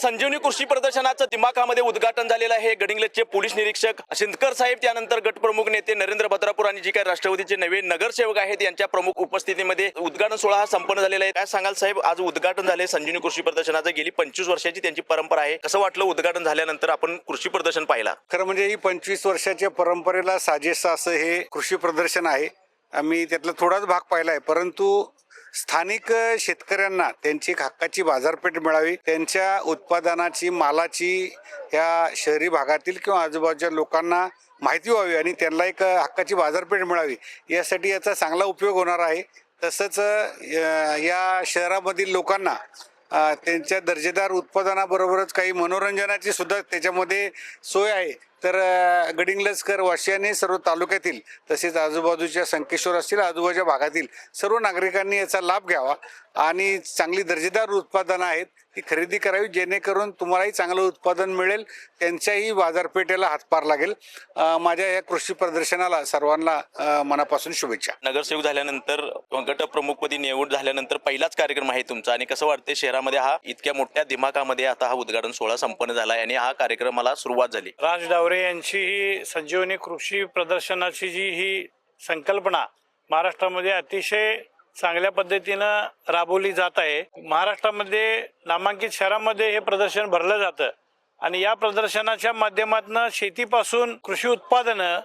संजीवनी कृषी प्रदर्शनाचं दिमाखामध्ये उद्घाटन झालेलं आहे. गडिंग्लजचे पोलीस निरीक्षक शिंदकर साहेब त्यानंतर गटप्रमुख नेते नरेंद्र भद्रापूर आणि जी काही राष्ट्रवादीचे नवे नगरसेवक आहेत यांच्या प्रमुख उपस्थितीमध्ये उद्घाटन सोहळा हा संपन्न झालेला आहे. काय सांगाल साहेब आज उद्घाटन झाले संजीवनी कृषी प्रदर्शनाचं. गेली पंचवीस वर्षाची त्यांची परंपरा आहे. कसं वाटलं उद्घाटन झाल्यानंतर आपण कृषी प्रदर्शन पाहिला? खरं म्हणजे ही पंचवीस वर्षाच्या परंपरेला साजेसं असं हे कृषी प्रदर्शन आहे. आम्ही त्यातला थोडाच भाग पाहिला आहे परंतु स्थानिक शेतकऱ्यांना त्यांची एक हक्काची बाजारपेठ मिळावी त्यांच्या उत्पादनाची मालाची या शहरी भागातील किंवा आजूबाजूच्या लोकांना माहिती व्हावी आणि त्यांना एक हक्काची बाजारपेठ मिळावी यासाठी याचा चांगला उपयोग होणार आहे. तसंच या शहरामधील लोकांना त्यांच्या दर्जेदार उत्पादनाबरोबरच काही मनोरंजनाची सुद्धा त्याच्यामध्ये सोय आहे. तर गडिंगलजकर वाशियाने सर्व तालुक्यातील तसेच आजूबाजूच्या संकेश्वर असतील आजूबाजूच्या भागातील सर्व नागरिकांनी याचा लाभ घ्यावा. आणि चांगली दर्जेदार उत्पादनं आहेत ती खरेदी करावी जेणेकरून तुम्हालाही चांगलं उत्पादन मिळेल त्यांच्याही बाजारपेठेला हातभार लागेल. माझ्या या कृषी प्रदर्शनाला सर्वांना मनापासून शुभेच्छा. नगरसेवक झाल्यानंतर किंवा गटप्रमुखपदी निवड झाल्यानंतर पहिलाच कार्यक्रम आहे तुमचा आणि कसं वाटते शहरामध्ये हा इतक्या मोठ्या दिमाखामध्ये आता हा उद्घाटन सोहळा संपन्न झाला आहे आणि हा कार्यक्रमाला सुरुवात झाली? राज डावरे यांची ही संजीवनी कृषी प्रदर्शनाची जी ही संकल्पना महाराष्ट्रामध्ये अतिशय चांगल्या पद्धतीनं राबवली जात आहे. महाराष्ट्रामध्ये नामांकित शहरामध्ये हे प्रदर्शन भरलं जातं. आणि या प्रदर्शनाच्या माध्यमातून शेतीपासून कृषी उत्पादनं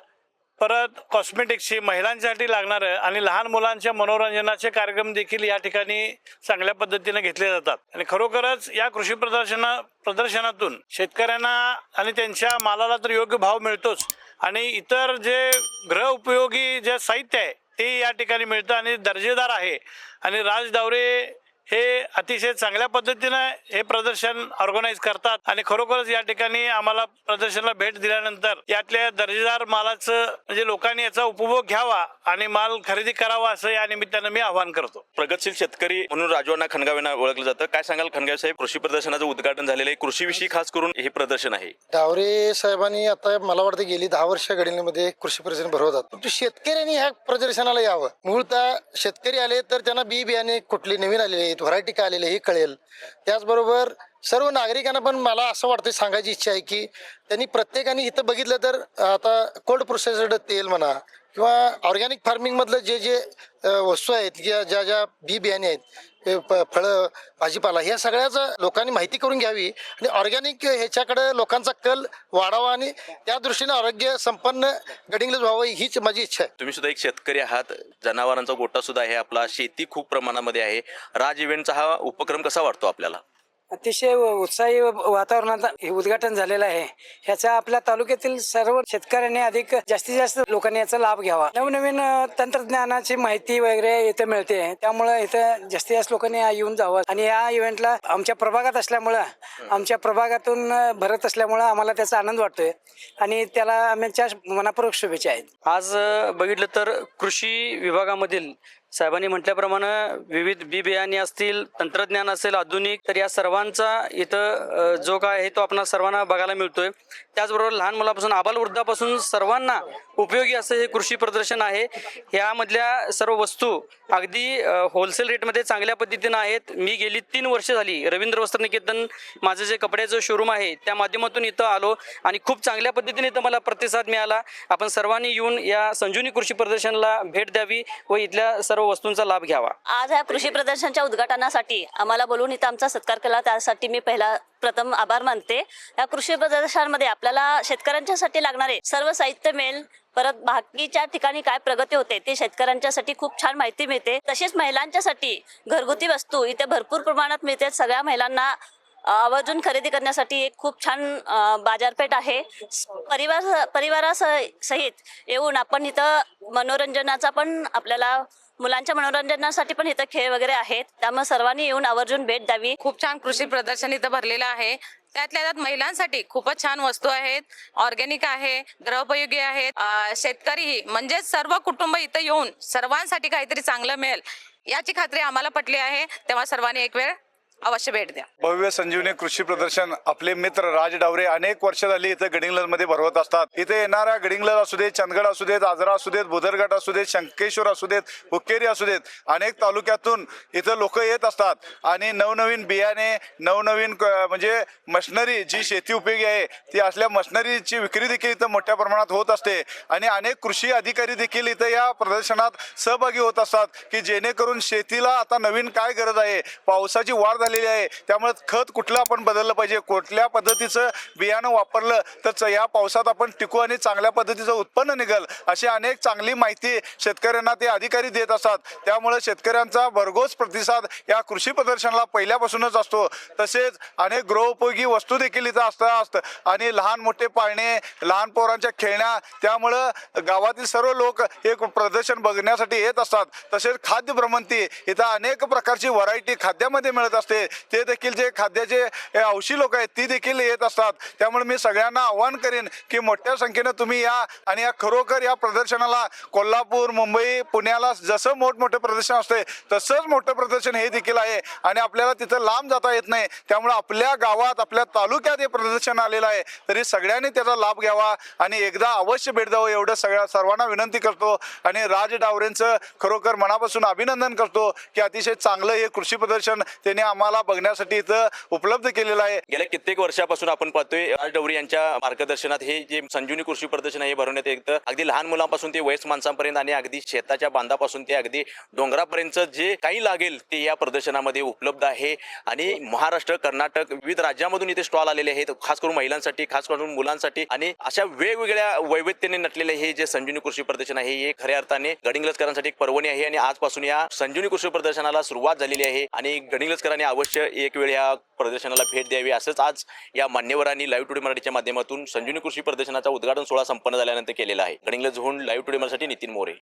परत कॉस्मेटिक्सची महिलांसाठी लागणारं आणि लहान मुलांच्या मनोरंजनाचे कार्यक्रम देखील या ठिकाणी चांगल्या पद्धतीने घेतले जातात. आणि खरोखरच या कृषी प्रदर्शना प्रदर्शनातून शेतकऱ्यांना आणि त्यांच्या मालाला तर योग्य भाव मिळतोच. आणि इतर जे गृह उपयोगी जे साहित्य आहे ते या ठिकाणी मिळतं आणि दर्जेदार आहे. आणि राज दावरे हे अतिशय चांगल्या पद्धतीनं हे प्रदर्शन ऑर्गनाईज करतात आणि खरोखरच या ठिकाणी आम्हाला प्रदर्शनाला भेट दिल्यानंतर यातल्या दर्जेदार मालाचं म्हणजे लोकांनी याचा उपभोग घ्यावा आणि माल खरेदी करावा असं या निमित्तानं मी आवाहन करतो. प्रगतशील शेतकरी म्हणून राजवांना खणगावेंना ओळखलं जातं. काय सांगाल खणगावे साहेब? कृषी प्रदर्शनाचं उद्घाटन झालेलं आहे. कृषीविषयी खास करून हे प्रदर्शन आहे. डावरे साहेबांनी आता मला वाटतं गेली दहा वर्ष घडीमध्ये कृषी प्रदर्शन भरवतात. परंतु शेतकऱ्यांनी ह्या प्रदर्शनाला यावं. मूळतः शेतकरी आले तर त्यांना बी बियाणे कुठले नवीन आलेले आहेत व्हरायटी काय आलेले हे कळेल. त्याचबरोबर सर्व नागरिकांना पण मला असं वाटतं सांगायची इच्छा आहे की त्यांनी प्रत्येकाने इथं बघितलं तर आता कोल्ड प्रोसेस्ड तेल म्हणा किंवा ऑर्गॅनिक फार्मिंगमधलं जे जे वस्तू आहेत किंवा ज्या ज्या बी बियाणे आहेत फळं भाजीपाला ह्या सगळ्याचं लोकांनी माहिती करून घ्यावी आणि ऑर्गॅनिक ह्याच्याकडे लोकांचा कल वाढावा आणि त्या दृष्टीने आरोग्य संपन्न गडिंगलज व्हावं हीच माझी इच्छा आहे. तुम्ही सुद्धा एक शेतकरी आहात जनावरांचा गोटा सुद्धा आहे आपला शेती खूप प्रमाणामध्ये आहे. राज इव्हेंटचा हा उपक्रम कसा वाटतो आपल्याला? अतिशय उत्साही वातावरणात हे उद्घाटन झालेलं आहे. ह्याचा आपल्या तालुक्यातील सर्व शेतकऱ्यांनी अधिक जास्तीत जास्त लोकांनी याचा लाभ घ्यावा. नवनवीन तंत्रज्ञानाची माहिती वगैरे इथे मिळते. त्यामुळे इथं जास्तीत जास्त लोकांनी येऊन जावं. आणि या इव्हेंटला आमच्या प्रभागात असल्यामुळं आमच्या प्रभागातून भरत असल्यामुळं आम्हाला त्याचा आनंद वाटतोय. आणि त्याला आमच्या मनापूर्वक शुभेच्छा आहेत. आज बघितलं तर कृषी विभागामधील साहेबांनी म्हटल्याप्रमाणे विविध बी बियाणे असतील तंत्रज्ञान असेल आधुनिक तर या सर्वांचा इथं जो काय आहे तो आपण सर्वांना बघायला मिळतोय. त्याचबरोबर लहान मुलापासून आबालवृद्धापासून सर्वांना उपयोगी असं हे कृषी प्रदर्शन आहे. ह्यामधल्या सर्व वस्तू अगदी होलसेल रेटमध्ये चांगल्या पद्धतीनं आहेत. मी गेली तीन वर्ष झाली रवींद्र वस्त्र निकेतन माझं जे कपड्याचं शोरूम आहे त्या माध्यमातून इथं आलो आणि खूप चांगल्या पद्धतीने इथं मला प्रतिसाद मिळाला. आपण सर्वांनी येऊन या संजीवनी कृषी प्रदर्शनाला भेट द्यावी व इथल्या सर्व वस्तूंचा लाभ घ्यावा. आज ह्या कृषी प्रदर्शनच्या उद्घाटनासाठी आम्हाला बोलून इथं आमचा सत्कार केला. त्यासाठी मी पहिला प्रथम आभार मानते. या कृषी प्रदर्शनामध्ये आपल्याला शेतकऱ्यांच्यासाठी लागणारे सर्व साहित्य मिळेल. परत बाकीच्या ठिकाणी काय प्रगती होते ते शेतकऱ्यांच्यासाठी खूप छान माहिती मिळते. तसेच महिलांच्यासाठी घरगुती वस्तू इथे भरपूर प्रमाणात मिळते. सगळ्या महिलांना आवर्जून खरेदी करण्यासाठी एक खूप छान बाजारपेठ आहे. परिवार परिवारासहित सहित येऊन आपण इथं मनोरंजनाचा पण आपल्याला मुलांच्या मनोरंजनासाठी पण इथं खेळ वगैरे आहेत. त्यामुळे सर्वांनी येऊन आवर्जून भेट द्यावी. खूप छान कृषी प्रदर्शन इथं भरलेलं आहे. त्यातल्या त्यात महिलांसाठी खूपच छान वस्तू आहेत. ऑर्गॅनिक आहे गृहोपयोगी आहेत. शेतकरीही शेतकरी म्हणजेच सर्व कुटुंब इथं येऊन सर्वांसाठी काहीतरी चांगलं मिळेल याची खात्री आम्हाला पटली आहे. तेव्हा सर्वांनी एक वेळ अवश्य भेट द्या. भव्य संजीवनी कृषी प्रदर्शन. आपले मित्र राज डावरे अनेक वर्ष झाली इथं गडिंग्लजमध्ये भरवत असतात. इथे येणाऱ्या गडिंग्लज असू देत चंदगड असू देत आजरा असू देत बुदरगड असू देत शंकेश्वर असू देत हुक्केरी असू देत अनेक तालुक्यातून इथं लोक येत असतात. आणि नवनवीन बियाणे नवनवीन म्हणजे मशनरी जी शेती उपयोगी आहे ती असल्या मशिनरीची विक्री देखील इथं मोठ्या प्रमाणात होत असते. आणि अनेक कृषी अधिकारी देखील इथं या प्रदर्शनात सहभागी होत असतात की जेणेकरून शेतीला आता नवीन काय गरज आहे? पावसाची वाढ झालेली आहे. त्यामुळे खत कुठलं आपण बदललं पाहिजे? कुठल्या पद्धतीचं बियाणं वापरलं? तर या पावसात आपण टिकू आणि चांगल्या पद्धतीचं उत्पन्न निघल अशी अनेक चांगली माहिती शेतकऱ्यांना ते अधिकारी देत असतात. त्यामुळे शेतकऱ्यांचा भरघोस प्रतिसाद या कृषी प्रदर्शनाला पहिल्यापासूनच असतो. तसेच अनेक गृहोपयोगी वस्तू देखील इथं असतात असतं आणि लहान मोठे पाळणे लहान पोरांच्या खेळण्या त्यामुळं गावातील सर्व लोक हे प्रदर्शन बघण्यासाठी येत असतात. तसेच खाद्य भ्रमंती इथं अनेक प्रकारची व्हरायटी खाद्यामध्ये मिळत असते. ते देखील जे खाद्याचे हे हौशी लोक आहेत ती देखील येत असतात. त्यामुळे मी सगळ्यांना आव्हान करेन की मोठ्या संख्येनं तुम्ही या आणि या खरोखर या प्रदर्शनाला कोल्हापूर मुंबई पुण्याला जसं मोठमोठं प्रदर्शन असते तसंच मोठं प्रदर्शन हे देखील आहे. आणि आपल्याला तिथं लांब जाता येत नाही. त्यामुळे आपल्या गावात आपल्या तालुक्यात हे प्रदर्शन आलेलं आहे. तरी सगळ्यांनी त्याचा लाभ घ्यावा आणि एकदा अवश्य भेट द्यावं एवढं सगळ्या सर्वांना विनंती करतो. आणि राज डावरेंचं खरोखर मनापासून अभिनंदन करतो की अतिशय चांगलं हे कृषी प्रदर्शन त्यांनी आम्हाला बघण्यासाठी इथं उपलब्ध केलेलं आहे. गेल्या कित्येक वर्षापासून आपण पाहतोय राज डवरी यांच्या मार्गदर्शनात हे जे संजीवनी कृषी प्रदर्शन आहे हे भरवण्यात येतं. अगदी लहान मुलांपासून ते वयस्क माणसांपर्यंत आणि अगदी शेताच्या बांधापासून ते अगदी डोंगरापर्यंत जे काही लागेल ते या प्रदर्शनामध्ये उपलब्ध आहे. आणि महाराष्ट्र कर्नाटक विविध राज्यामधून इथे स्टॉल आलेले आहेत खास करून महिलांसाठी खास करून मुलांसाठी. आणि अशा वेगवेगळ्या वैविध्याने नटलेले हे जे संजीवनी कृषी प्रदर्शन आहे हे खऱ्या अर्थाने गडिंग्लजकरांसाठी एक पर्वणी आहे. आणि आजपासून या संजीवनी कृषी प्रदर्शनाला सुरुवात झालेली आहे. आणि गडिंग्लजकरांनी अवश्य एक वेळ या प्रदर्शनाला भेट द्यावी. असंच आज या मान्यवरांनी लाईव्ह टुडे मराठीच्या माध्यमातून संजीवनी कृषी प्रदर्शनाचा उद्घाटन सोहळा संपन्न झाल्यानंतर केलेला आहे. गडिंग्लजहून लाईव्ह टुडे मराठी नितीन मोरे.